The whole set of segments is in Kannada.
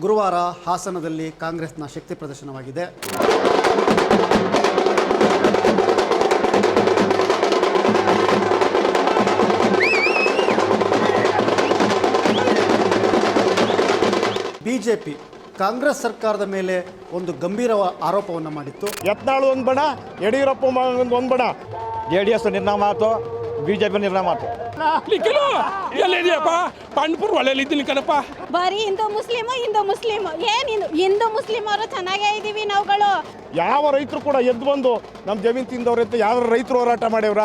ಗುರುವಾರ ಹಾಸನದಲ್ಲಿ ಕಾಂಗ್ರೆಸ್ನ ಶಕ್ತಿ ಪ್ರದರ್ಶನವಾಗಿದೆ. ಬಿಜೆಪಿ ಕಾಂಗ್ರೆಸ್ ಸರ್ಕಾರದ ಮೇಲೆ ಒಂದು ಗಂಭೀರ ಆರೋಪವನ್ನು ಮಾಡಿತ್ತು. ಯತ್ನಾಳು ಒಂದು ಬಣ, ಯಡಿಯೂರಪ್ಪ ಒಂದು ಬಣ. J D S B J P ನಿರ್ಣಯ ಮಾತು ಲಿಕ್ಕಿಲು ಎಲ್ಲಿದೆಯಪ್ಪ ಪಾಂಡ್ಪುರ್ ಒಳ್ಳೆಯಲ್ಲಿದ್ದೀನಿ ಕಣಪ್ಪ. ಬರೀ ಹಿಂದೂ ಮುಸ್ಲಿಮ್ ಹಿಂದೂ ಮುಸ್ಲಿಮ್. ಏನ್ ಹಿಂದೂ ಹಿಂದೂ ಮುಸ್ಲಿಂ ಅವರು ಚೆನ್ನಾಗೇ ಇದ್ದೀವಿ ನಾವುಗಳು. ಯಾವ ರೈತರು ಕೂಡ ಎದ್ದು ಬಂದು ನಮ್ಮ ಜಮೀನು ತಿಂದವ್ರ ಅಂತ ಯಾವ ರೈತರು ಹೋರಾಟ ಮಾಡ್ಯವ್ರ?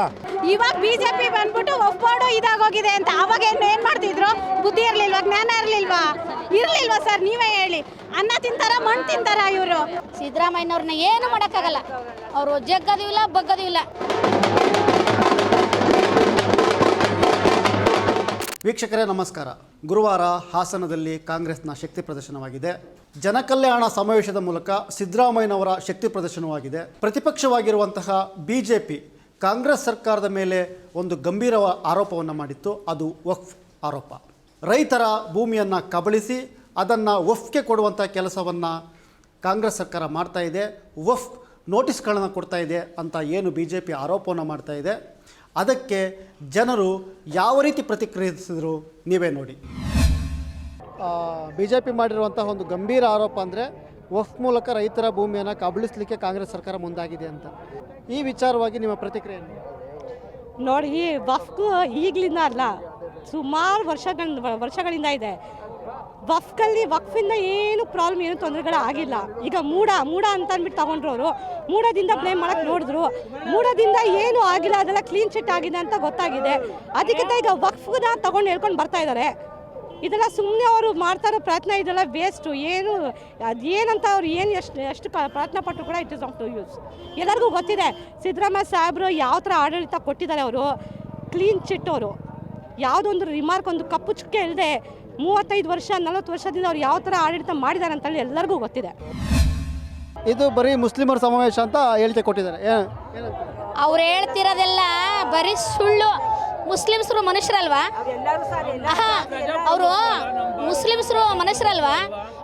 ಇವಾಗ ಬಿಜೆಪಿ ಬಂದ್ಬಿಟ್ಟು ಒಪ್ಪಾಡು ಇದಾಗೋಗಿದೆ ಅಂತ ಅವಾಗ ಏನು ಏನು ಮಾಡ್ತಿದ್ರು? ಬುದ್ಧಿ ಇರ್ಲಿಲ್ವಾ ಜ್ಞಾನ ಇರ್ಲಿಲ್ವಾ? ಇರ್ಲಿಲ್ವಾ ಸರ್ ನೀವೇ ಹೇಳಿ. ಅನ್ನ ತಿಂತಾರ ಮಣ್ಣು ತಿಂತಾರ ಇವರು? ಸಿದ್ದರಾಮಯ್ಯನವ್ರನ್ನ ಏನು ಮಾಡೋಕ್ಕಾಗಲ್ಲ. ಅವರು ಜಗ್ಗದು ಇಲ್ಲ ಬಗ್ಗದೂ ಇಲ್ಲ ವೀಕ್ಷಕರೇ, ನಮಸ್ಕಾರ. ಗುರುವಾರ ಹಾಸನದಲ್ಲಿ ಕಾಂಗ್ರೆಸ್ನ ಶಕ್ತಿ ಪ್ರದರ್ಶನವಾಗಿದೆ. ಜನಕಲ್ಯಾಣ ಸಮಾವೇಶದ ಮೂಲಕ ಸಿದ್ದರಾಮಯ್ಯನವರ ಶಕ್ತಿ ಪ್ರದರ್ಶನವಾಗಿದೆ. ಪ್ರತಿಪಕ್ಷವಾಗಿರುವಂತಹ ಬಿಜೆಪಿ ಕಾಂಗ್ರೆಸ್ ಸರ್ಕಾರದ ಮೇಲೆ ಒಂದು ಗಂಭೀರ ಆರೋಪವನ್ನು ಮಾಡಿತ್ತು. ಅದು ವಕ್ಫ್ ಆರೋಪ. ರೈತರ ಭೂಮಿಯನ್ನು ಕಬಳಿಸಿ ಅದನ್ನು ವಫ್ಗೆ ಕೊಡುವಂಥ ಕೆಲಸವನ್ನು ಕಾಂಗ್ರೆಸ್ ಸರ್ಕಾರ ಮಾಡ್ತಾ ಇದೆ. ವಫ್ ನೋಟಿಸ್ಗಳನ್ನು ಕೊಡ್ತಾ ಇದೆ ಅಂತ ಏನು ಬಿ ಜೆ ಪಿ ಆರೋಪವನ್ನು ಮಾಡ್ತಾ ಇದೆ. ಅದಕ್ಕೆ ಜನರು ಯಾವ ರೀತಿ ಪ್ರತಿಕ್ರಿಯಿಸಿದ್ರು ನೀವೇ ನೋಡಿ. ಬಿ ಜೆ ಪಿ ಮಾಡಿರುವಂತಹ ಒಂದು ಗಂಭೀರ ಆರೋಪ ಅಂದರೆ ವಫ್ ಮೂಲಕ ರೈತರ ಭೂಮಿಯನ್ನು ಕಬಳಿಸಲಿಕ್ಕೆ ಕಾಂಗ್ರೆಸ್ ಸರ್ಕಾರ ಮುಂದಾಗಿದೆ ಅಂತ. ಈ ವಿಚಾರವಾಗಿ ನಿಮ್ಮ ಪ್ರತಿಕ್ರಿಯೆ ನೋಡಿ ವಫ್ಕು ಈಗಲಿಂದ ಅಲ್ಲ ಸುಮಾರು ವರ್ಷಗಳ ವರ್ಷಗಳಿಂದ ಇದೆ. ವಫ್ಕಲ್ಲಿ ವಕ್ಫಿಂದ ಏನು ಪ್ರಾಬ್ಲಮ್, ಏನು ತೊಂದರೆಗಳು ಆಗಿಲ್ಲ. ಈಗ ಮೂಡ ಮೂಡ ಅಂತ ಅಂದ್ಬಿಟ್ಟು ತಗೊಂಡ್ರು ಅವರು ಮೂಡದಿಂದ ಬ್ಲೇಮ್ ಮಾಡಕ್ಕೆ ನೋಡಿದ್ರು. ಮೂಡದಿಂದ ಏನು ಆಗಿಲ್ಲ, ಅದೆಲ್ಲ ಕ್ಲೀನ್ ಚಿಟ್ ಆಗಿದೆ ಅಂತ ಗೊತ್ತಾಗಿದೆ. ಅದಕ್ಕಿಂತ ಈಗ ವಕ್ಫ್ನ ತಗೊಂಡು ಹೇಳ್ಕೊಂಡು ಬರ್ತಾ ಇದ್ದಾರೆ ಇದೆಲ್ಲ ಸುಮ್ಮನೆ ಅವರು ಮಾಡ್ತಾ ಇರೋ ಪ್ರಯತ್ನ ಇದೆಲ್ಲ ವೇಸ್ಟು ಏನು, ಅದು ಏನಂತ ಅವ್ರು ಏನು ಎಷ್ಟು ಎಷ್ಟು ಪ್ರಯತ್ನ ಪಟ್ಟರು ಕೂಡ it is not to use ಎಲ್ಲರಿಗೂ ಗೊತ್ತಿದೆ, ಸಿದ್ದರಾಮಯ್ಯ ಸಾಹೇಬರು ಯಾವ ಥರ ಆಡಳಿತ ಕೊಟ್ಟಿದ್ದಾರೆ ಅವರು. ಕ್ಲೀನ್ ಚಿಟ್ ಅವರು. ಯಾವುದೊಂದು ರಿಮಾರ್ಕ್ ಒಂದು ಕಪ್ಪು ಚುಕ್ಕೆ ಇಲ್ಲದೆ ಮೂವತ್ತೈದು ವರ್ಷ ನಲವತ್ತು ವರ್ಷದಿಂದ ಅವ್ರು ಯಾವ ಥರ ಆಡಳಿತ ಮಾಡಿದ್ದಾರೆ ಅಂತೇಳಿ ಎಲ್ಲರಿಗೂ ಗೊತ್ತಿದೆ. ಇದು ಬರೀ ಮುಸ್ಲಿಮರ ಸಮಾವೇಶ ಅಂತ ಹೇಳಿಕೆ ಕೊಟ್ಟಿದ್ದಾರೆ. ಅವ್ರು ಹೇಳ್ತಿರೋದೆಲ್ಲ ಬರೀ ಸುಳ್ಳು. ಮುಸ್ಲಿಮ್ಸ್ರು ಮನುಷ್ಯರಲ್ವಾ? ಅವರು ಮುಸ್ಲಿಮ್ಸ್ರು ಮನುಷ್ಯರಲ್ವಾ?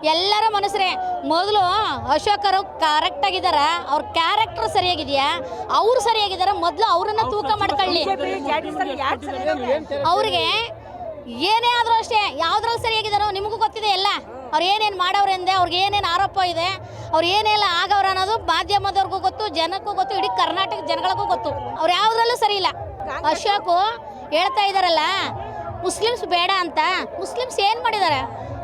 ಎಲ್ಲರೂ ಮನುಷ್ಯರೇ. ಮೊದಲು ಅಶೋಕರು ಕರೆಕ್ಟ್ ಆಗಿದಾರ. ಅವ್ರ ಕ್ಯಾರೆಕ್ಟರ್ ಸರಿಯಾಗಿದೆಯಾ? ಅವ್ರು ಸರಿಯಾಗಿದಾರ. ಮೊದಲು ಅವರನ್ನ ತೂಕ ಮಾಡ್ಕೊಳ್ಳಿ. ಅವ್ರಿಗೆ ಏನೇ ಆದರೂ ಅಷ್ಟೇ, ಯಾವ್ದ್ರಲ್ಲಿ ಸರಿಯಾಗಿದಾರೋ ನಿಮಗೂ ಗೊತ್ತಿದೆ ಎಲ್ಲ. ಅವ್ರು ಏನೇನು ಮಾಡೋರೆಂದೆ ಅವ್ರಿಗೆ ಏನೇನು ಆರೋಪ ಇದೆ, ಅವ್ರು ಏನೆಲ್ಲ ಆಗವ್ರ ಅನ್ನೋದು ಮಾಧ್ಯಮದವ್ರಿಗೂ ಗೊತ್ತು, ಜನಕ್ಕೂ ಗೊತ್ತು, ಇಡೀ ಕರ್ನಾಟಕ ಜನಗಳಿಗೂ ಗೊತ್ತು. ಅವ್ರು ಯಾವುದ್ರಲ್ಲೂ ಸರಿ ಇಲ್ಲ. ಅಶೋಕು ಹೇಳ್ತಾ ಇದ್ದಾರಲ್ಲ, ಮುಸ್ಲಿಮ್ಸ್ ಬೇಡ ಅಂತ. ಮುಸ್ಲಿಮ್ಸ್ ಏನು ಮಾಡಿದ್ದಾರೆ?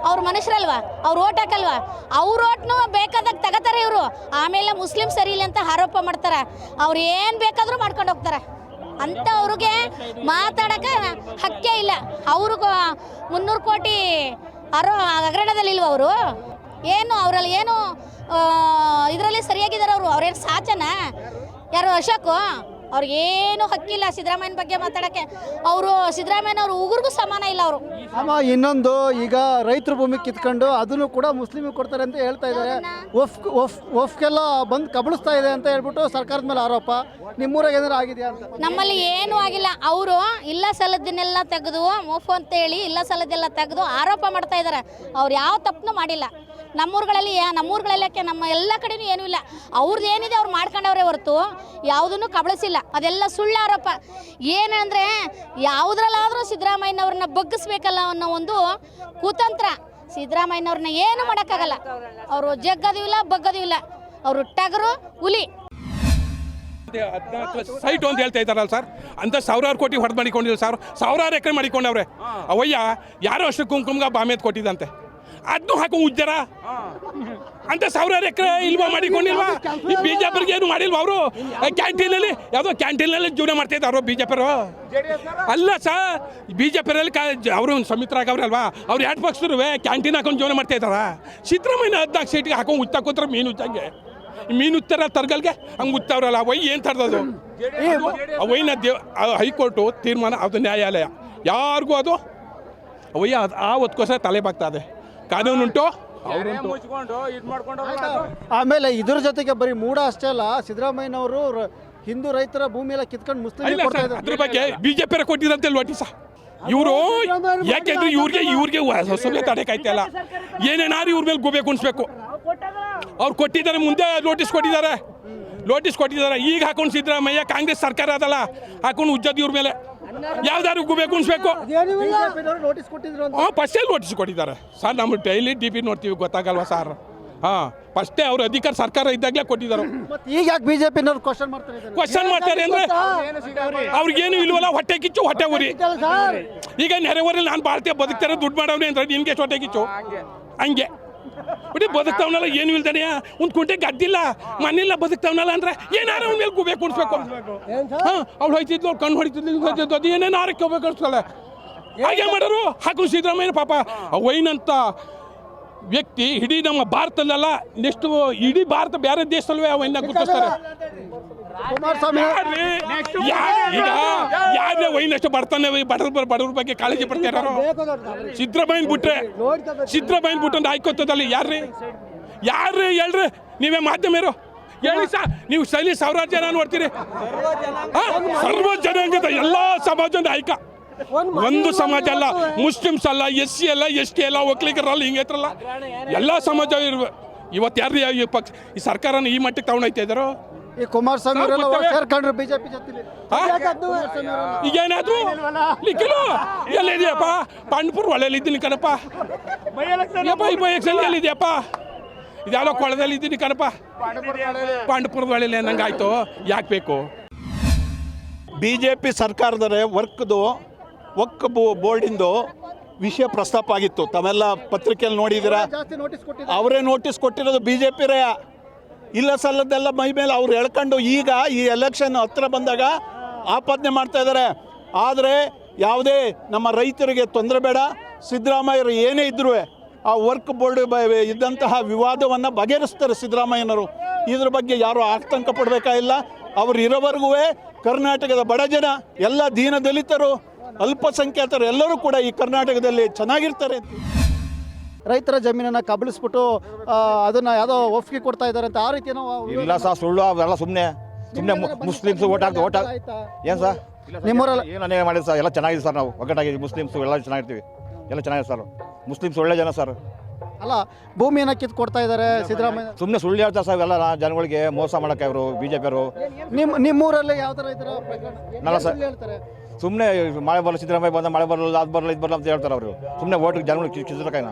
ಅವ್ರ ಮನುಷ್ಯರಲ್ವಾ? ಅವ್ರು ಓಟ್ ಹಾಕಲ್ವಾ? ಅವ್ರ ಓಟ್ನು ಬೇಕಾದಾಗ ತಗೋತಾರೆ ಇವರು. ಆಮೇಲೆ ಮುಸ್ಲಿಮ್ ಸರಿ ಇಲ್ಲ ಅಂತ ಆರೋಪ ಮಾಡ್ತಾರೆ. ಅವ್ರು ಏನು ಬೇಕಾದರೂ ಮಾಡ್ಕೊಂಡು ಹೋಗ್ತಾರೆ. ಅಂತ ಮಾತಾಡೋಕೆ ಹಕ್ಕೇ ಇಲ್ಲ. ಅವ್ರಿಗೂ ಮುನ್ನೂರು ಕೋಟಿ ಅರೋ ಹಗರಣದಲ್ಲಿಲ್ವ ಅವರು? ಏನು ಅವರಲ್ಲಿ ಏನು ಇದರಲ್ಲಿ ಸರಿಯಾಗಿದ್ದಾರೆ ಅವರು? ಅವ್ರೇನು ಸಾಚನ? ಯಾರು ಅಶೋಕು? ಅವ್ರಿಗೇನು ಹಕ್ಕಿಲ್ಲ ಸಿದ್ದರಾಮಯ್ಯನ ಬಗ್ಗೆ ಮಾತಾಡೋಕ್ಕೆ. ಅವರು ಸಿದ್ದರಾಮಯ್ಯನವ್ರು ಉಗುರಿಗೂ ಸಮಾನ ಇಲ್ಲ ಅವರು. ಅಮ್ಮ ಇನ್ನೊಂದು ಈಗ ರೈತರ ಭೂಮಿ ಕಿತ್ಕೊಂಡು ಅದನ್ನು ಕೂಡ ಮುಸ್ಲಿಮಿಗೆ ಕೊಡ್ತಾರೆ ಅಂತ ಹೇಳ್ತಾ ಇದ್ದಾರೆ. ಒಫ್ ಒಫ್ ವಫ್ಗೆಲ್ಲ ಬಂದು ಕಬಳಿಸ್ತಾ ಇದೆ ಅಂತ ಹೇಳ್ಬಿಟ್ಟು ಸರ್ಕಾರದ ಮೇಲೆ ಆರೋಪ. ನಿಮ್ಮೂರಾಗ ಏನಾರು ಆಗಿದೆಯಾ ಅಂತ? ನಮ್ಮಲ್ಲಿ ಏನೂ ಆಗಿಲ್ಲ. ಅವರು ಇಲ್ಲ ಸಲದನ್ನೆಲ್ಲ ತೆಗೆದು ಮೋಫು ಅಂತೇಳಿ ಇಲ್ಲ ಸಲದೆಲ್ಲ ತೆಗೆದು ಆರೋಪ ಮಾಡ್ತಾ ಇದ್ದಾರೆ. ಅವ್ರು ಯಾವ ತಪ್ಪನ್ನು ಮಾಡಿಲ್ಲ. ನಮ್ಮೂರುಗಳಲ್ಲಿ ಯಾ- ನಮ್ಮೂರುಗಳಲ್ಲಕ್ಕೆ ನಮ್ಮ ಎಲ್ಲ ಕಡೆನೂ ಏನೂ ಇಲ್ಲ. ಅವ್ರದ್ದು ಏನಿದೆ ಅವ್ರು ಮಾಡ್ಕೊಂಡವ್ರೆ ಹೊರತು ಯಾವುದನ್ನು ಕಬಳಿಸಿಲ್ಲ. ಅದೆಲ್ಲ ಸುಳ್ಳು ಆರೋಪ ಏನಂದರೆ ಯಾವುದ್ರಲ್ಲಾದರೂ ಸಿದ್ದರಾಮಯ್ಯನವ್ರನ್ನ ಬಗ್ಗಿಸ್ಬೇಕಲ್ಲ ಅನ್ನೋ ಒಂದು ಕುತಂತ್ರ. ಸಿದ್ದರಾಮಯ್ಯನವ್ರನ್ನ ಏನು ಮಾಡೋಕ್ಕಾಗಲ್ಲ. ಅವರು ಜಗ್ಗದು ಇಲ್ಲ ಬಗ್ಗದು ಇಲ್ಲ. ಅವರು ಟಗರು ಹುಲಿ. ಸೈಟ್ ಅಂತ ಹೇಳ್ತಾ ಇದ್ದಾರಲ್ಲ ಸರ್. ಅಂತ ಸಾವಿರಾರು ಕೋಟಿ ಹೊಡೆದು ಮಾಡಿಕೊಂಡಿಲ್ಲ ಸರ್. ಸಾವಿರಾರು ಎಕರೆ ಮಾಡಿಕೊಂಡವ್ರೆ. ಅವಯ್ಯ ಯಾರೋ ಅಷ್ಟು ಕುಂಕುಮ್ಗ ಬಾಮೇದ್ ಕೊಟ್ಟಿದಂತೆ ಅದನ್ನು ಹಾಕೋ ಉಜ್ಜರ? ಅಂತ ಸಾವಿರಾರು ಎಕರೆ ಇಲ್ವಾ ಮಾಡಿಕೊಂಡಿಲ್ವಾ ಈ ಬಿಜೆಪಿಗೆ ಏನು ಮಾಡಿಲ್ವಾ ಅವರು? ಕ್ಯಾಂಟೀನಲ್ಲಿ? ಯಾವುದೋ ಕ್ಯಾಂಟೀನಲ್ಲಿ ಜೀವನ ಮಾಡ್ತಾ ಇದ್ದಾರೋ ಬಿಜೆಪಿಯವರು ಅಲ್ಲ ಸರ್ ಬಿಜೆಪಿಯಲ್ಲಿ ಕಾ ಅವರು ಸಮಿತ್ರಾಗವ್ರಲ್ವಾ ಅವ್ರು ಎರಡು ಪಕ್ಷರು ಕ್ಯಾಂಟೀನ್ ಹಾಕೊಂಡು ಜೀವನ ಮಾಡ್ತಾ ಇದ್ದಾರ? ಸಿದ್ದರಾಮಯ್ಯ ಹದಿನಾಲ್ಕು ಸೀಟಿಗೆ ಹಾಕೊಂಡು ಉತ್ತಾ ಕೂತ್ರೆ ಮೀನು ಉಚ್ಚಂಗೆ ಮೀನು ಉತ್ತರ ತರ್ಗಲ್ಗೆ ಹಂಗೆ ಉತ್ತವ್ರಲ್ಲ ವೈ ಏನು ತರ್ದದು ವೈನ ದೇವ್ ಹೈಕೋರ್ಟು ತೀರ್ಮಾನ ಅದು ನ್ಯಾಯಾಲಯ. ಯಾರಿಗೂ ಅದು? ಅವಯ್ಯ ಅದು ಆ ಹೊತ್ಕೋಸ್ಕರ ತಲೆ ಬಾಗ್ತಾ ಇದೆ. ಕಾನೂನುಂಟು ಆಮೇಲೆ ಇದ್ರ ಜೊತೆಗೆ ಬರೀ ಮೂಡ ಅಷ್ಟೇ ಅಲ್ಲ ಸಿದ್ದರಾಮಯ್ಯನವರು ಹಿಂದೂ ರೈತರ ಭೂಮಿ ಎಲ್ಲ ಕಿತ್ಕೊಂಡು ಮುಸ್ಲಿಂ ಅದ್ರ ಬಗ್ಗೆ ಬಿಜೆಪಿ ಕೊಟ್ಟಿರಂತೆ ನೋಟಿಸ ಇವರು ಯಾಕೆಂದ್ರೆ ಇವ್ರಿಗೆ ಇವ್ರಿಗೆ ಹೊಸಬೆ ತಡೆಕಾಯ್ತಲ್ಲ ಏನೇನಾರು ಇವ್ರ ಮೇಲೆ ಗುಬೆ ಕುಣಿಸ್ಬೇಕು ಅವ್ರು ಕೊಟ್ಟಿದ್ದಾರೆ ಮುಂದೆ ನೋಟಿಸ್ ಕೊಟ್ಟಿದ್ದಾರೆ. ನೋಟಿಸ್ ಕೊಟ್ಟಿದ್ದಾರೆ. ಈಗ ಹಾಕೊಂಡು ಸಿದ್ದರಾಮಯ್ಯ ಕಾಂಗ್ರೆಸ್ ಸರ್ಕಾರ ಅದಲ್ಲ. ಹಾಕೊಂಡು ಉಜ್ಜದ್ ಇವ್ರ ಮೇಲೆ. ಯಾವ್ದಾದ್ರು ಗುಬೆ ಕುಣಿಸ್ಬೇಕು ನೋಟಿಸ್ ಕೊಟ್ಟಿದ್ರು ಅಂತ. ಹಾಂ ಫಸ್ಟೇ ನೋಟಿಸ್ ಕೊಟ್ಟಿದ್ದಾರೆ. ಸರ್ ನಮ್ಮ ಡೈಲಿ ಟಿ ಪಿ ನೋಡ್ತೀವಿ ಗೊತ್ತಾಗಲ್ವಾ ಸರ್ ಹಾಂ ಫಸ್ಟೇ ಅವ್ರ ಅಧಿಕಾರ ಸರ್ಕಾರ ಇದ್ದಾಗಲೇ ಕೊಟ್ಟಿದ್ದಾರೆ. ಮತ್ತೆ ಈಗ ಯಾಕೆ ಬಿಜೆಪಿನವ್ರು ಕ್ವಶನ್ ಮಾಡ್ತಾರೆ? ಕ್ವಶನ್ ಮಾಡ್ತಾರೆ ಅಂದ್ರೆ ಅವ್ರಿಗೇನು ಇಲ್ವಲ್ಲ ಹೊಟ್ಟೆ ಕಿಚ್ಚು ಹೊಟ್ಟೆ ಉರಿ. ಈಗ ನೆರೆವರಲ್ಲಿ ನಾನು ಭಾರತೀಯ ಬದುಕ್ತಾರೆ ದುಡ್ಡು ಮಾಡವ್ನೆ ಅಂದ್ರೆ ನಿನ್ಗೆ ಹೊಟ್ಟೆ ಕಿಚ್ಚು? ಹಂಗೆ. ಬಿಡಿ ಬದುಕ್ತಾವನಲ್ಲ ಏನು ಇಲ್ದಾನೆ ಒಂದು ಕುಂಟೆ ಗದ್ದಿಲ್ಲ ಮನೆಲ್ಲ ಬದುಕ್ತಾವನಲ್ಲ ಅಂದ್ರೆ ಏನಾರ ಅವ್ನ ಮೇಲೆ ಗುಬೆ ಕುಣಿಸ್ಬೇಕು ಹಾಂ ಅವ್ಳು ಹೋಯ್ತಿದ್ಲು ಅವ್ಳು ಕಣ್ಣು ಹೊಡಿತಿದ್ಲು ಅದು ಏನೇನು ಆರಕ್ಕೆ ಹೋಗ್ಬೇಕು ಅನ್ಸ್ತಾಳೆ ಹಾಗೆ ಮಾಡೋರು ಹಾಕು ಸಿದ್ದರಾಮಯ್ಯ ಪಾಪ. ವೈನಂತ ವ್ಯಕ್ತಿ ಇಡೀ ನಮ್ಮ ಭಾರತದಲ್ಲ ನೆಕ್ಸ್ಟ್ ಇಡೀ ಭಾರತ ಬೇರೆ ದೇಶದಲ್ವೇ ಅವನ್ನ ಗುರುತಿಸ್ತಾರೆ. ಕುಮಾರಸ್ವಾಮಿ ಯಾರ್ರೀ? ಯಾ- ಈಗ ಯಾರೇ ವೈನಷ್ಟು ಬರ್ತಾನೆ ಬಡವ್ರ ಬಡವ್ರ ಬಗ್ಗೆ ಕಾಳಜಿ ಪಡ್ತಾರೋ ಸಿದ್ದರಾಮಯ್ಯನ ಬಿಟ್ರೆ ಸಿದ್ದರಾಮಯ್ಯನ ಬಿಟ್ಟು ಒಂದು ಆಯ್ಕೋತದಲ್ಲಿ ಯಾರ್ರಿ? ಯಾರ್ರಿ? ಹೇಳ್ರಿ. ನೀವೇ ಮಾಧ್ಯಮರು. ಹೇಳಿ ಸಾ ನೀವು ಶೈಲಿ ಸಾವಿರಾರು ಜನ ನೋಡ್ತೀರಿ ಹಾ? ಸರ್ವ ಜನಾಂಗದ ಎಲ್ಲ ಸಮಾಜದ ಆಯ್ಕ ಒಂದು ಸಮಾಜ ಅಲ್ಲ ಮುಸ್ಲಿಮ್ಸ್ ಅಲ್ಲ ಎಸ್ ಸಿ ಅಲ್ಲ ಎಸ್ ಟಿ ಅಲ್ಲ ಒಕ್ಕಲಿಗರಲ್ಲ ಹಿಂಗೆ ಎಲ್ಲ ಸಮಾಜ ಇರುವ ಇವತ್ತು ಯಾರು ಈ ಪಕ್ಷ ಈ ಸರ್ಕಾರನ ಈ ಮಟ್ಟಕ್ಕೆ ತಗೊಂಡೋಗ್ತಾ ಇದ್ದಾರೋ? ಈ ಕುಮಾರಸ್ವಾಮಿ? ಸೇರ್ಕೊಂಡ್ರು ಬಿಜೆಪಿ ಜೊತೆಲಿ. ಹಾ? ಈಗೇನಾದ್ರು ಲಿಕ್ಕಿಲು ಎಲ್ಲಿದೆಯಪ್ಪ ಪಾಂಡ್ಪುರ್ ಒಳ್ಳೆಯಲ್ಲಿ ಇದ್ದೀನಿ ಕಣಪ್ಪ. ಈ ಬೈಕ್ಸಲ್ಲಿ ಎಲ್ಲಿದೆಯಪ್ಪ ಇದ್ಯಾವುದೋ ಕೊಳದಲ್ಲಿ ಇದ್ದೀನಿ ಕಣಪ್ಪ. ಪಾಂಡ್ಪುರದ ಒಳ್ಳೆಯಲ್ಲಿ ನಂಗಾಯ್ತು ಯಾಕೆ ಬೇಕು? ಬಿ ಜೆ ಪಿ ಸರ್ಕಾರದರೆ ವರ್ಕ್ದು ವಕ್ ಬೋ- ಬೋರ್ಡಿಂದು ವಿಷಯ ಪ್ರಸ್ತಾಪ ಆಗಿತ್ತು. ತಾವೆಲ್ಲ ಪತ್ರಿಕೆಯಲ್ಲಿ ನೋಡಿದ್ದೀರಾ? ನೋಟಿಸ್ ಅವರೇ ನೋಟಿಸ್ ಕೊಟ್ಟಿರೋದು ಬಿ ಜೆ ಪಿರೇ ಇಲ್ಲ ಸಲ್ಲದೆಲ್ಲ ಮೈ ಮೇಲೆ ಅವ್ರು ಎಳ್ಕೊಂಡು ಈಗ ಈ ಎಲೆಕ್ಷನ್ ಹತ್ರ ಬಂದಾಗ ಆಪಾದನೆ ಮಾಡ್ತಾ ಇದ್ದಾರೆ ಆದರೆ ಯಾವುದೇ ನಮ್ಮ ರೈತರಿಗೆ ತೊಂದರೆ ಬೇಡ. ಸಿದ್ದರಾಮಯ್ಯರು ಏನೇ ಇದ್ರೂ ಆ ವರ್ಕ್ ಬೋರ್ಡ್ ಇದ್ದಂತಹ ವಿವಾದವನ್ನು ಬಗೆಹರಿಸ್ತಾರೆ ಸಿದ್ದರಾಮಯ್ಯನವರು. ಇದ್ರ ಬಗ್ಗೆ ಯಾರು ಆತಂಕ ಪಡಬೇಕಾಗಿಲ್ಲ ಅವರು ಇರೋವರೆಗೂ ಕರ್ನಾಟಕದ ಬಡ ಜನ, ಎಲ್ಲ ದೀನ ದಲಿತರು, ಅಲ್ಪಸಂಖ್ಯಾತರು ಎಲ್ಲರೂ ಕೂಡ ಈ ಕರ್ನಾಟಕದಲ್ಲಿ ಚೆನ್ನಾಗಿರ್ತಾರೆ. ರೈತರ ಜಮೀನನ್ನ ಕಬಳಿಸ್ಬಿಟ್ಟು ಅದನ್ನು ಯಾವುದೋ ಒಪ್ಪಿಗೆ ಕೊಡ್ತಾ ಇದ್ದಾರೆ ಅಂತ ಆ ರೀತಿ ಏನೋ ಇಲ್ಲ ಸರ್ ಸುಳ್ಳು ಅವೆಲ್ಲ ಸುಮ್ಮನೆ ಸುಮ್ಮನೆ ಮುಸ್ಲಿಮ್ಸ್ ಓಟ್ ಹಾಕ್ತು ಓಟ್ ಏನು ಸರ್ ನಿಮ್ಮೂರಲ್ಲಿ ಏನು ಅನ್ಯಾಯ ಮಾಡಿದ್ರು ಸರ್ ಎಲ್ಲ ಚೆನ್ನಾಗಿದೆ ಸರ್ ನಾವು ಒಗ್ಗಟ್ಟಾಗಿ ಮುಸ್ಲಿಮ್ಸ್ ಎಲ್ಲ ಚೆನ್ನಾಗಿರ್ತೀವಿ ಎಲ್ಲ ಚೆನ್ನಾಗಿದೆ ಸರ್ ಮುಸ್ಲಿಮ್ಸ್ ಒಳ್ಳೆ ಜನ ಸರ್ ಅಲ್ಲ ಭೂಮಿಯನ್ನ ಕಿತ್ತು ಕೊಡ್ತಾ ಇದ್ದಾರೆ ಸಿದ್ದರಾಮಯ್ಯ ಸುಮ್ಮನೆ ಸುಳ್ಳು ಹೇಳ್ತಾರೆ ಸರ್ ಎಲ್ಲ ಜನಗಳಿಗೆ ಮೋಸ ಮಾಡೋಕೆ ಅವರು ಬಿ ಜೆ ಪಿಯವರು ನಿಮ್ಮ ನಿಮ್ಮೂರಲ್ಲಿ ಯಾವ ಥರ ಇದ್ರ ಪ್ರಕರಣ? ನಲ್ಲ ಸರ್. ಸುಮ್ಮನೆ ಮಳೆ ಬರಲ್ಲ ಸಿದ್ದರಾಮಯ್ಯ ಬಂದ ಮಳೆ ಬರಲ್ಲ ಅದು ಬರಲ್ಲ ಇದು ಬರಲ್ಲ ಅಂತ ಹೇಳ್ತಾರೆ ಅವರು ಸುಮ್ಮನೆ ಓಟಿಗೆ ಜನಗಳಿಗೆ ಕಿಸಿದ್ರಕಾಯಿನ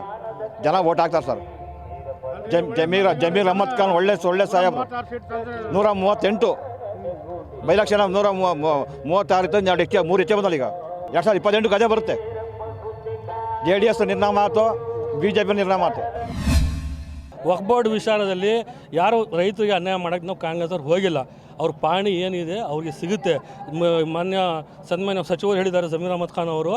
ಜನ ಓಟ್ ಹಾಕ್ತಾರೆ ಸರ್. ಜಮ್, ಜಮೀರ್ ಜಮೀರ್ ಅಹಮದ್ ಖಾನ್ ಒಳ್ಳೆ ಒಳ್ಳೆ ಸಾಹೇಬ್ ನೂರ ಮೂವತ್ತೆಂಟು. ಬೈಲಕ್ಷಣ ನೂರ ಮೂವ- ಮೂವ- ಮೂವತ್ತಾರು ಇತ್ತು ಎರಡು ಎಕ್ಕೆ, ಮೂರು ಎಕ್ಕೆ ಬಂದಲ್ಲ ಈಗ ಎರಡು ಸಾವಿರದ ಇಪ್ಪತ್ತೆಂಟು ಗಜ ಬರುತ್ತೆ. ಜೆ ಡಿ ಎಸ್ ನಿರ್ನಾಮ ಮಾತು ಬಿ ಜೆ ಪಿ ನಿರ್ನಾಮ ಮಾತು ವಕ್ಬೋರ್ಡ್ ವಿಚಾರದಲ್ಲಿ ಯಾರು ರೈತರಿಗೆ ಅನ್ಯಾಯ ಮಾಡೋಕ್ಕೆ ನಾವು ಕಾಂಗ್ರೆಸ್ ಅವ್ರು ಹೋಗಿಲ್ಲ. ಅವ್ರ ಪಾಣಿ ಏನಿದೆ ಅವ್ರಿಗೆ ಸಿಗುತ್ತೆ. ಮಾನ್ಯ ಸನ್ಮಾನ್ಯ ಸಚಿವರು ಹೇಳಿದ್ದಾರೆ ಜಮೀರ್ ಅಹಮದ್ ಖಾನ್ ಅವರು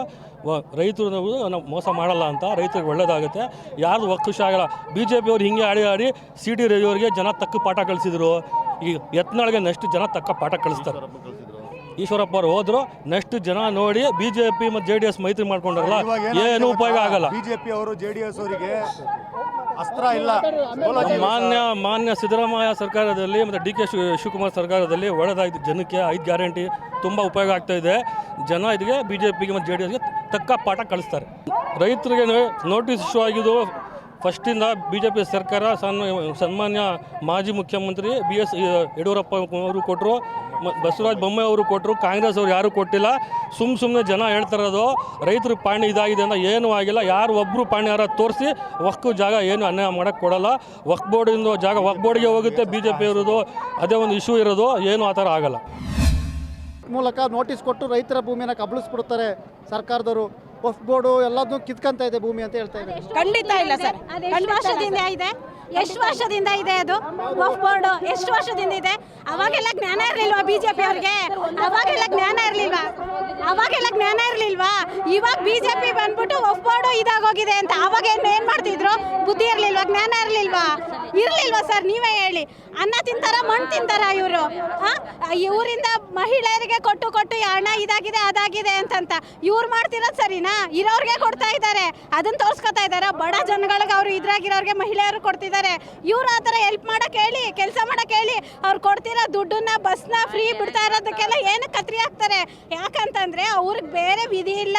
ರೈತರು ನಾವು ಮೋಸ ಮಾಡಲ್ಲ ಅಂತ ರೈತರಿಗೆ ಒಳ್ಳೇದಾಗುತ್ತೆ. ಯಾರು ಒಕ್ಕುಶ ಆಗಲ್ಲ. ಬಿ ಜೆ ಪಿಯವ್ರು ಹಿಂಗೆ ಆಡಿ ಆಡಿ ಸಿ ಟಿ ರವಿಯವರಿಗೆ ಜನ ತಕ್ಕ ಪಾಠ ಕಳಿಸಿದ್ರು. ಈ ಯತ್ನಾಳ್ಗೆ ನೆಕ್ಸ್ಟ್ ಜನ ತಕ್ಕ ಪಾಠ ಕಳಿಸ್ತಾರೆ. ಈಶ್ವರಪ್ಪ ಅವ್ರು ಹೋದ್ರು ನೆಕ್ಸ್ಟ್ ಜನ ನೋಡಿ ಬಿ ಜೆ ಪಿ ಮತ್ತು ಜೆ ಡಿ ಎಸ್ ಮೈತ್ರಿ ಮಾಡ್ಕೊಂಡ್ರಲ್ಲ. ಏನು ಉಪಯೋಗ ಆಗಲ್ಲ. ಬಿಜೆಪಿ ಅವರು ಜೆ ಡಿ ಎಸ್ ಅವರಿಗೆ ಅಸ್ತ್ರ ಇಲ್ಲ. ಮಾನ್ಯ ಮಾನ್ಯ ಸಿದ್ದರಾಮಯ್ಯ ಸರ್ಕಾರದಲ್ಲಿ ಮತ್ತು ಡಿ ಕೆ ಶಿವಕುಮಾರ್ ಸರ್ಕಾರದಲ್ಲಿ ಒಳ್ಳೆದಾಯ್ತು. ಜನಕ್ಕೆ ಐದು ಗ್ಯಾರಂಟಿ ತುಂಬ ಉಪಯೋಗ ಆಗ್ತಾ ಇದೆ. ಜನ ಇದಕ್ಕೆ ಬಿ ಜೆ ಪಿಗೆ ಮತ್ತು ಜೆ ಡಿ ಎಸ್ಗೆ ತಕ್ಕ ಪಾಠ ಕಳಿಸ್ತಾರೆ. ರೈತರಿಗೆ ನೋಟಿಸ್ ಇಶ್ಯೂ ಆಗಿದ್ದು ಫಸ್ಟಿಂದ ಬಿ ಜೆ ಪಿ ಸರ್ಕಾರ ಸನ್ ಸನ್ಮಾನ್ಯ ಮಾಜಿ ಮುಖ್ಯಮಂತ್ರಿ ಬಿ ಎಸ್ ಯಡಿಯೂರಪ್ಪ ಅವರು ಕೊಟ್ಟರು. ಬಸವರಾಜ ಬೊಮ್ಮಾಯಿ ಅವರು ಕೊಟ್ಟರು ಕಾಂಗ್ರೆಸ್ ಅವರು ಯಾರೂ ಕೊಟ್ಟಿಲ್ಲ. ಸುಮ್ಮ ಸುಮ್ಮನೆ ಜನ ಹೇಳ್ತಿರೋದು ರೈತರ ಪಾಣಿ ಇದಾಗಿದೆ ಅಂತ ಏನೂ ಆಗಿಲ್ಲ. ಯಾರು ಒಬ್ಬರು ಪಾಣಿ ಯಾರ ತೋರಿಸಿ ವಕ್ಕು ಜಾಗ ಏನು ಅನ್ಯಾಯ ಮಾಡೋಕ್ಕೆ ಕೊಡಲ್ಲ. ವಕ್ ಬೋರ್ಡಿಂದ ಜಾಗ ವಕ್ ಬೋರ್ಡ್ಗೆ ಹೋಗುತ್ತೆ ಬಿ ಜೆ ಪಿ ಇರೋದು ಅದೇ ಒಂದು ಇಶ್ಯೂ ಇರೋದು ಏನು ಆ ಥರ ಆಗಲ್ಲ. ಮೂಲಕ ನೋಟಿಸ್ ಕೊಟ್ಟು ರೈತರ ಭೂಮಿಯನ್ನು ಕಬಳಿಸ್ಬಿಡ್ತಾರೆ ಸರ್ಕಾರದವರು. ವಫ್ ಬೋರ್ಡು ಎಲ್ಲದನ್ನೂ ಕಿತ್ಕೊಂತ ಇದೆ ಭೂಮಿ ಅಂತ ಹೇಳ್ತಾ ಇದ್ದಾರೆ. ಖಂಡಿತ ಇಲ್ಲ ಸರ್. ವರ್ಷದಿಂದ ಇದೆ. ಎಷ್ಟು ವರ್ಷದಿಂದ ಇದೆ ಅದು? ವಫ್ ಬೋರ್ಡ್ ಎಷ್ಟು ವರ್ಷದಿಂದ ಇದೆ? ಅವಾಗೆಲ್ಲ ಜ್ಞಾನ ಇರ್ಲಿಲ್ವಾ ಬಿಜೆಪಿ ಅವ್ರಿಗೆ? ಅವಾಗೆಲ್ಲ ಜ್ಞಾನ ಇರ್ಲಿಲ್ವಾ? ಅವಾಗೆಲ್ಲ ಜ್ಞಾನ ಇರಲಿಲ್ವಾ? ಇವಾಗ ಬಿಜೆಪಿ ಬಂದ್ಬಿಟ್ಟು ವಫ್ ಬೋರ್ಡ್ ಇದಾಗೋಗಿದೆ ಅಂತ ಅವಾಗ ಏನು ಏನು ಮಾಡ್ತಿದ್ರು? ಬುದ್ಧಿ ಇರ್ಲಿಲ್ವಾ? ಜ್ಞಾನ ಇರ್ಲಿಲ್ವಾ? ಇರ್ಲಿಲ್ವಾ ಸರ್ ನೀವೇ ಹೇಳಿ. ಅನ್ನ ತಿಂತಾರ, ಮಣ್ಣು ತಿಂತಾರ ಇವರು? ಇವರಿಂದ ಮಹಿಳೆಯರಿಗೆ ಕೊಟ್ಟು ಕೊಟ್ಟು ಅಣ್ಣ ಇದಾಗಿದೆ, ಅದಾಗಿದೆ ಅಂತಂತ. ಇವ್ರು ಮಾಡ್ತಿರೋದು ಸರಿನಾ? ಇರೋರಿಗೆ ಕೊಡ್ತಾ ಇದ್ದಾರೆ. ಅದನ್ನ ತೋರ್ಸ್ಕೊತಾ ಇದ್ದಾರೆ? ಬಡ ಜನಗಳಿಗೆ ಅವರು ಇದ್ರಾಗಿರೋರಿಗೆ ಮಹಿಳೆಯರು ಕೊಡ್ತಿದ್ದಾರೆ ಇವ್ರು ಆ ಥರ ಹೆಲ್ಪ್ ಮಾಡಕ್ ಹೇಳಿ, ಕೆಲಸ ಮಾಡಕ್ ಹೇಳಿ, ಅವ್ರು ಕೊಡ್ತಿರೋ ದುಡ್ಡನ್ನ, ಬಸ್ನ ಫ್ರೀ ಬಿಡ್ತಾ ಇರೋದಕ್ಕೆಲ್ಲ ಏನು ಕತ್ರಿ ಹಾಕ್ತಾರೆ ಯಾಕಂತಂದ್ರೆ ಅವ್ರಿಗೆ ಬೇರೆ ವಿಧಿ ಇಲ್ಲ.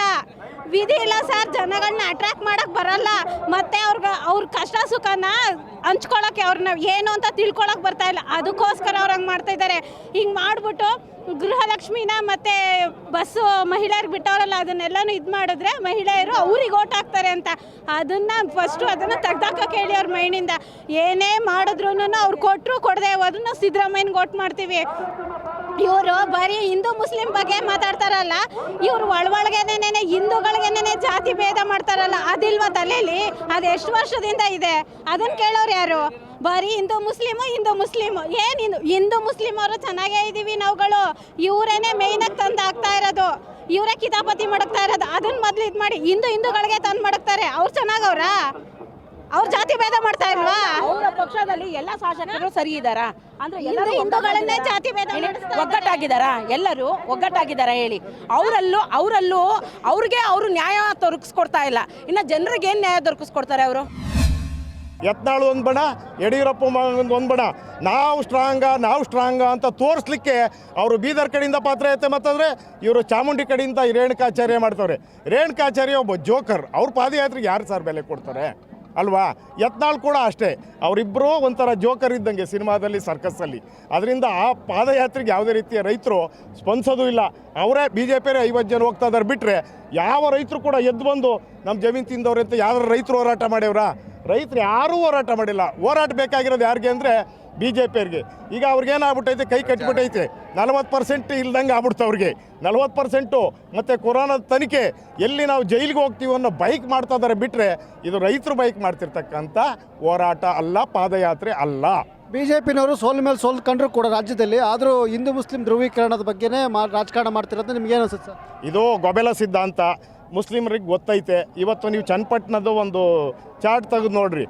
ವಿಧಿ ಇಲ್ಲ ಸರ್ ಜನಗಳನ್ನ ಅಟ್ರಾಕ್ಟ್ ಮಾಡಕ್ ಬರಲ್ಲ. ಮತ್ತೆ ಅವ್ರಿಗೆ, ಅವ್ರ ಕಷ್ಟ ಸುಖನ ಹಂಚ್ಕೊಳಕ್ಕೆ ಅವ್ರನ್ನ ಏನು ಅಂತ ತಿಳ್ಕೊಳಕ್ ಬರ್ತಾ ಇಲ್ಲ. ಅದಕ್ಕೋಸ್ಕರ ಅವ್ರು ಹಂಗೆ ಮಾಡ್ತಾ ಇದ್ದಾರೆ ಹಿಂಗೆ ಮಾಡಿಬಿಟ್ಟು ಗೃಹಲಕ್ಷ್ಮಿನ ಮತ್ತೆ ಬಸ್ಸು ಮಹಿಳೆಯರಿಗೆ ಬಿಟ್ಟವರಲ್ಲ, ಅದನ್ನೆಲ್ಲಾನು ಇದು ಮಾಡಿದ್ರೆ ಮಹಿಳೆಯರು ಅವ್ರಿಗೆ ಓಟ್ ಹಾಕ್ತಾರೆ ಅಂತ. ಅದನ್ನ ಫಸ್ಟು ಅದನ್ನು ತೆಗ್ದಾಕ ಹೇಳಿ ಅವ್ರ ಮೈಂಡಿಂದ ಏನೇ ಮಾಡಿದ್ರು ಅವ್ರು ಕೊಟ್ಟರು ಕೊಡದೆ ಅದನ್ನ ನಾವು ಸಿದ್ದರಾಮಯ್ಯನಿಗೆ ಓಟ್ ಮಾಡ್ತೀವಿ. ಇವರು ಬರೀ ಹಿಂದೂ ಮುಸ್ಲಿಂ ಬಗ್ಗೆ ಮಾತಾಡ್ತಾರಲ್ಲ, ಇವರು ಒಳೊಳಗೇನೆ ಹಿಂದೂಗಳಿಗೇನೆ ಜಾತಿ ಭೇದ ಮಾಡ್ತಾರಲ್ಲ, ಅದಿಲ್ವಾ ತಲೆಯಲ್ಲಿ ಅದು ಎಷ್ಟು ವರ್ಷದಿಂದ ಇದೆ? ಅದನ್ನ ಕೇಳೋರು ಯಾರು? ಬರೀ ಹಿಂದೂ ಮುಸ್ಲಿಮು ಹಿಂದೂ ಮುಸ್ಲಿಮು. ಏನು ಹಿಂದೂ? ಹಿಂದೂ ಮುಸ್ಲಿಂ ಅವರು ಚೆನ್ನಾಗೇ ಇದ್ದೀವಿ ನಾವುಗಳು. ಇವರೇನೆ ಮೇಯ್ನಾಗಿ ತಂದು ಆಗ್ತಾ ಇರೋದು. ಇವರೇ ಕಿತಾಪತಿ ಮಾಡಕ್ತಾ ಇರೋದು. ಅದನ್ನ ಮೊದಲು ಇದು ಮಾಡಿ ಹಿಂದೂ ಹಿಂದೂಗಳಿಗೆ ತಂದು ಮಡಗ್ತಾರೆ. ಅವ್ರು ಚೆನ್ನಾಗವ್ರಾ ಅವ್ರು ಜಾತಿ ಭೇದ ಮಾಡ್ತಾ ಇಲ್ವಾ? ಅವರ ಪಕ್ಷದಲ್ಲಿ ಎಲ್ಲ ಶಾಸಕರು ಸರಿ ಇದಾರ ಅಂದ್ರೆ ಎಲ್ಲರೂ ಹಿಂದೂಗಳನ್ನೇ ಜಾತಿ ಭೇದ ಒಗ್ಗಟ್ಟಾಗಿದಾರ? ಎಲ್ಲರೂ ಒಗ್ಗಟ್ಟಾಗಿದಾರ ಹೇಳಿ? ಅವರಲ್ಲೂ ಅವರಲ್ಲೂ ಅವ್ರಿಗೆ ಅವರು ನ್ಯಾಯ ದೊರಕಿಸ್ಕೊಡ್ತಾ ಇಲ್ಲ. ಇನ್ನು ಜನರಿಗೆ ಏನು ನ್ಯಾಯ ದೊರಕಿಸ್ಕೊಡ್ತಾರೆ ಅವರು? ಯತ್ನಾಳು ಒಂದು ಬಣ ಯಡಿಯೂರಪ್ಪ ಒಂದು ಒಂದು ಬಣ. ನಾವು ಸ್ಟ್ರಾಂಗ ನಾವು ಸ್ಟ್ರಾಂಗ ಅಂತ ತೋರಿಸ್ಲಿಕ್ಕೆ ಅವರು ಬೀದರ್ ಕಡೆಯಿಂದ ಪಾತ್ರ ಐತೆ ಮತ್ತಂದರೆ ಇವರು ಚಾಮುಂಡಿ ಕಡೆಯಿಂದ ರೇಣುಕಾಚಾರ್ಯ ಮಾಡ್ತವ್ರೆ. ರೇಣುಕಾಚಾರ್ಯ ಒಬ್ಬ ಜೋಕರ್. ಅವ್ರ ಪಾದಯಾತ್ರೆಗೆ ಯಾರು ಸರ್ ಬೆಲೆ ಕೊಡ್ತಾರೆ? ಅಲ್ವಾ? ಯತ್ನಾಳ್ ಕೂಡ ಅಷ್ಟೇ. ಅವರಿಬ್ಬರೂ ಒಂಥರ ಜೋಕರ್ ಇದ್ದಂಗೆ ಸಿನಿಮಾದಲ್ಲಿ ಸರ್ಕಸ್ಸಲ್ಲಿ ಅದರಿಂದ ಆ ಪಾದಯಾತ್ರೆಗೆ ಯಾವುದೇ ರೀತಿಯ ರೈತರು ಸ್ಪಂದಿಸೋದು ಇಲ್ಲ. ಅವರೇ ಬಿ ಜೆ ಪಿರೇ ಐವತ್ತು ಜನ ಹೋಗ್ತಾ ಇದ್ದಾರೆ ಬಿಟ್ಟರೆ ಯಾವ ರೈತರು ಕೂಡ ಎದ್ದು ಬಂದು ನಮ್ಮ ಜಮೀನು ತಿಂದವ್ರೆ ಅಂತ ಯಾರು ರೈತರು ಹೋರಾಟ ಮಾಡ್ಯವ್ರಾ? ರೈತರು ಯಾರೂ ಹೋರಾಟ ಮಾಡಿಲ್ಲ. ಹೋರಾಟ ಬೇಕಾಗಿರೋದು ಯಾರಿಗೆ ಅಂದರೆ ಬಿ ಜೆ ಪಿಯವ್ರಿಗೆ ಈಗ ಅವ್ರಿಗೇನಾಗ್ಬಿಟ್ಟೈತೆ ಕೈ ಕಟ್ಟಿಬಿಟ್ಟೈತೆ. ನಲವತ್ತು ಪರ್ಸೆಂಟ್ ಇಲ್ದಂಗೆ ಆಗ್ಬಿಡ್ತು ಅವ್ರಿಗೆ. ನಲವತ್ತು ಪರ್ಸೆಂಟು ಮತ್ತು ಕೊರೋನಾದ ತನಿಖೆ ಎಲ್ಲಿ ನಾವು ಜೈಲಿಗೆ ಹೋಗ್ತೀವಿ ಅನ್ನೋ ಬೈಕ್ ಮಾಡ್ತಾ ಇದ್ದಾರೆ ಬಿಟ್ಟರೆ ಇದು ರೈತರು ಬೈಕ್ ಮಾಡ್ತಿರ್ತಕ್ಕಂಥ ಹೋರಾಟ ಅಲ್ಲ ಪಾದಯಾತ್ರೆ ಅಲ್ಲ. ಬಿ ಜೆ ಪಿನವರು ಸೋಲ್ ಮೇಲೆ ಸೋಲ್ ಕಂಡ್ರು ಕೂಡ ರಾಜ್ಯದಲ್ಲಿ. ಆದರೂ ಹಿಂದೂ ಮುಸ್ಲಿಂ ಧ್ರುವೀಕರಣದ ಬಗ್ಗೆನೇ ಮಾ ರಾಜಕಾರಣ ಮಾಡ್ತಿರೋದು ನಿಮ್ಗೆ ಅನಿಸುತ್ತೆ ಅನ್ಸುತ್ತೆ ಸರ್? ಇದು ಗೊಬೆಲ ಸಿದ್ಧಾಂತ. ಮುಸ್ಲಿಮರಿಗೆ ಗೊತ್ತೈತೆ. ಇವತ್ತು ನೀವು ಚನ್ನಪಟ್ಟಣದ ಒಂದು ಚಾರ್ಟ್ ತೆಗೆದು ನೋಡ್ರಿ.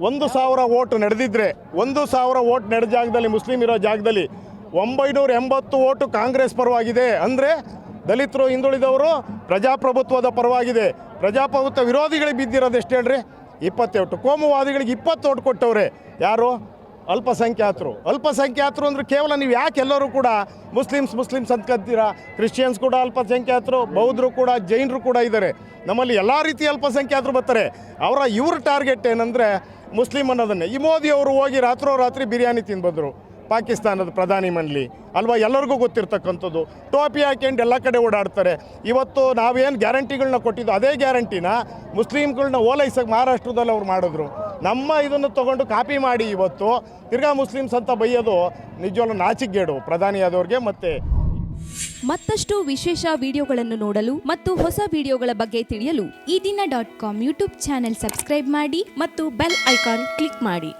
ಒಂದು ಸಾವಿರ ಓಟ್ ನಡೆದಿದ್ರೆ, ಒಂದು ಸಾವಿರ ಓಟ್ ನಡೆದ ಜಾಗದಲ್ಲಿ ಮುಸ್ಲಿಂ ಇರೋ ಜಾಗದಲ್ಲಿ ಒಂಬೈನೂರ ಎಂಬತ್ತು ಓಟು ಕಾಂಗ್ರೆಸ್ ಪರವಾಗಿದೆ ಅಂದರೆ ದಲಿತರು ಹಿಂದುಳಿದವರು ಪ್ರಜಾಪ್ರಭುತ್ವದ ಪರವಾಗಿದೆ. ಪ್ರಜಾಪ್ರಭುತ್ವ ವಿರೋಧಿಗಳಿಗೆ ಬಿದ್ದಿರೋದು ಎಷ್ಟು ಹೇಳ್ರಿ? ಇಪ್ಪತ್ತೆಂಟು ಕೋಮುವಾದಿಗಳಿಗೆ ಇಪ್ಪತ್ತು ಓಟ್ ಕೊಟ್ಟವ್ರೆ. ಯಾರು? ಅಲ್ಪಸಂಖ್ಯಾತರು. ಅಲ್ಪಸಂಖ್ಯಾತರು ಅಂದ್ರೆ ಕೇವಲ ನೀವು ಯಾಕೆ ಎಲ್ಲರೂ ಕೂಡ ಮುಸ್ಲಿಮ್ಸ್ ಮುಸ್ಲಿಮ್ಸ್ ಅಂತ ಕತ್ತೀರಾ ಕ್ರಿಶ್ಚಿಯನ್ಸ್ ಕೂಡ ಅಲ್ಪಸಂಖ್ಯಾತರು, ಬೌದ್ಧರು ಕೂಡ, ಜೈನರು ಕೂಡ ಇದ್ದಾರೆ. ನಮ್ಮಲ್ಲಿ ಎಲ್ಲ ರೀತಿಯ ಅಲ್ಪಸಂಖ್ಯಾತರು ಬರ್ತಾರೆ. ಅವರ ಇವ್ರ ಟಾರ್ಗೆಟ್ ಏನಂದರೆ ಮುಸ್ಲಿಂ ಅನ್ನೋದನ್ನೇ. ಈ ಮೋದಿ ಅವರು ಹೋಗಿ ರಾತ್ರೋ ರಾತ್ರಿ ಬಿರಿಯಾನಿ ತಿಂದು ಪಾಕಿಸ್ತಾನದ ಪ್ರಧಾನಿ ಮನ್ಲಿ ಅಲ್ವಾ? ಎಲ್ಲರಿಗೂ ಗೊತ್ತಿರ್ತಕ್ಕಂಥದ್ದು. ಟೋಪಿ ಹಾಕ್ಯಂಡು ಎಲ್ಲ ಕಡೆ ಓಡಾಡ್ತಾರೆ. ಇವತ್ತು ನಾವೇನು ಗ್ಯಾರಂಟಿಗಳನ್ನ ಕೊಟ್ಟಿದ್ದು ಅದೇ ಗ್ಯಾರಂಟಿನ ಮುಸ್ಲಿಮ್ಗಳನ್ನ ಓಲೈಸಕ್ಕೆ ಮಹಾರಾಷ್ಟ್ರದಲ್ಲಿ ಅವ್ರು ಮಾಡಿದ್ರು. ನಮ್ಮ ಇದನ್ನು ತಗೊಂಡು ಕಾಪಿ ಮಾಡಿ ಇವತ್ತು ತಿರ್ಗಾ ಮುಸ್ಲಿಮ್ಸ್ ಅಂತ ಬೈಯೋದು ನಿಜವಾಗ್ಲೂ ನಾಚಿಕೆಗೇಡು ಪ್ರಧಾನಿಯಾದವ್ರಿಗೆ ಮತ್ತೆ ಮತ್ತಷ್ಟು ವಿಶೇಷ ವಿಡಿಯೋಗಳನ್ನು ನೋಡಲು ಮತ್ತು ಹೊಸ ವಿಡಿಯೋಗಳ ಬಗ್ಗೆ ತಿಳಿಯಲು Ee Dina dot com YouTube channel subscribe ಮಾಡಿ ಮತ್ತು ಬೆಲ್ ಐಕಾನ್ ಕ್ಲಿಕ್ ಮಾಡಿ.